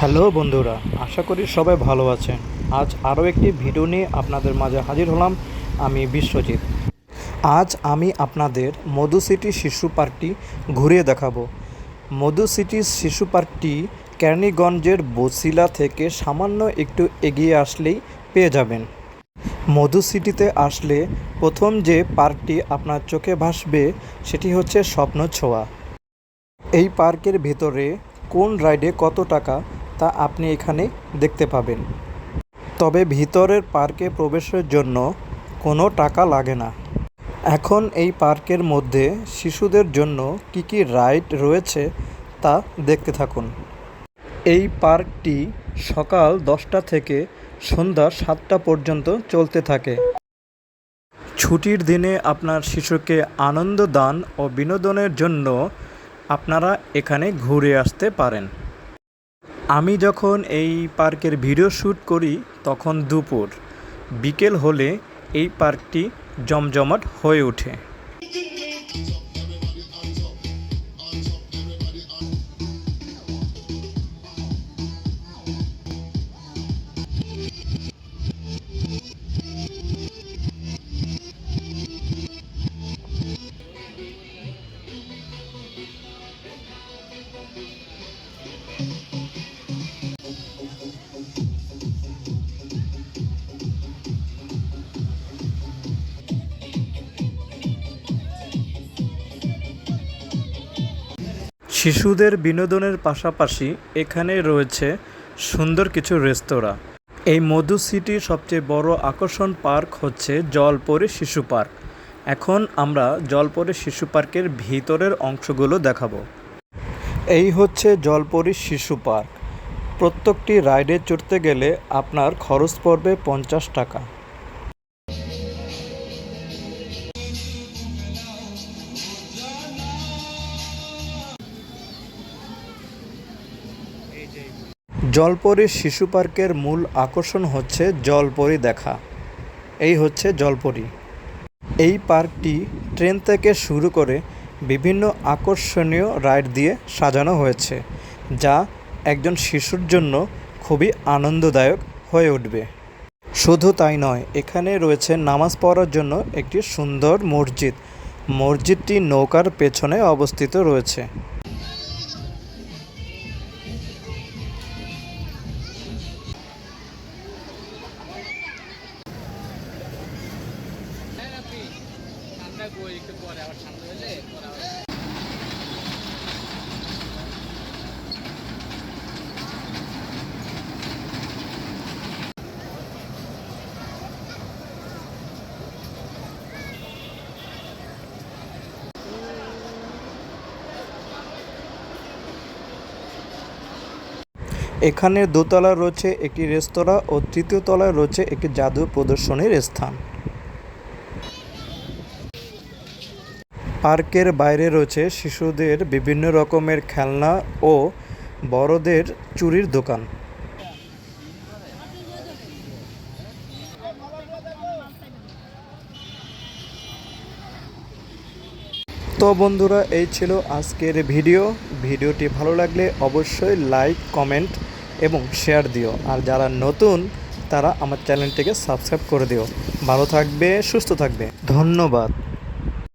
Hello বন্ধুরা, আশা করি সবাই ভালো আছেন। আজ আরও একটি ভিডিও নিয়ে আপনাদের মাঝে হাজির হলাম আমি বিশ্বজিৎ। আজ আমি আপনাদের মধু সিটি শিশু পার্কটি ঘুরিয়ে দেখাবো। মধু সিটি শিশু পার্কটি ক্যারনিগঞ্জের বসিলা থেকে সামান্য একটু এগিয়ে আসলেই পেয়ে যাবেন। মধু সিটিতে আসলে প্রথম যে পার্কটি আপনার চোখে ভাসবে, সেটি হচ্ছে স্বপ্ন ছোঁয়া। এই পার্কের ভেতরে কোন রাইডে কত টাকা, তা আপনি এখানে দেখতে পাবেন। তবে ভিতরের পার্কে প্রবেশের জন্য কোনো টাকা লাগে না। এখন এই পার্কের মধ্যে শিশুদের জন্য কি কি রাইড রয়েছে, তা দেখতে থাকুন। এই পার্কটি সকাল দশটা থেকে সন্ধ্যা সাতটা পর্যন্ত চলতে থাকে। ছুটির দিনে আপনার শিশুকে আনন্দ দান ও বিনোদনের জন্য আপনারা এখানে ঘুরে আসতে পারেন। আমি যখন এই পার্কের ভিডিও শ্যুট করি তখন দুপুর, বিকেল হলে এই পার্কটি জমজমাট হয়ে ওঠে। শিশুদের বিনোদনের পাশাপাশি এখানে রয়েছে সুন্দর কিছু রেস্তোরাঁ। এই মধু সিটির সবচেয়ে বড় আকর্ষণ পার্ক হচ্ছে জলপরি শিশু পার্ক। এখন আমরা জলপরি শিশু পার্কের ভিতরের অংশগুলো দেখাবো। এই হচ্ছে জলপরি শিশু পার্ক। প্রত্যেকটি রাইডে চড়তে গেলে আপনার খরচ পড়বে পঞ্চাশ টাকা। জলপরি শিশু পার্কের মূল আকর্ষণ হচ্ছে জলপরি দেখা। এই হচ্ছে জলপরি। এই পার্কটি ট্রেন থেকে শুরু করে বিভিন্ন আকর্ষণীয় রাইড দিয়ে সাজানো হয়েছে, যা একজন শিশুর জন্য খুবই আনন্দদায়ক হয়ে উঠবে। শুধু তাই নয়, এখানে রয়েছে নামাজ পড়ার জন্য একটি সুন্দর মসজিদ। মসজিদটি নৌকার পেছনে অবস্থিত রয়েছে। এখানে দোতলা রয়েছে একটি রেস্তোরাঁ ও তৃতীয় তলায় রয়েছে একটি জাদু প্রদর্শনীর স্থান। পার্কের বাইরে রয়েছে শিশুদের বিভিন্ন রকমের খেলনা ও বড়দের চুরির দোকান। তো বন্ধুরা, এই ছিল আজকের ভিডিও। ভিডিওটি ভালো লাগলে অবশ্যই লাইক, কমেন্ট এবং শেয়ার দিও। আর যারা নতুন, তারা আমার চ্যানেলটিকে সাবস্ক্রাইব করে দিও। ভালো থাকবে, সুস্থ থাকবে। ধন্যবাদ।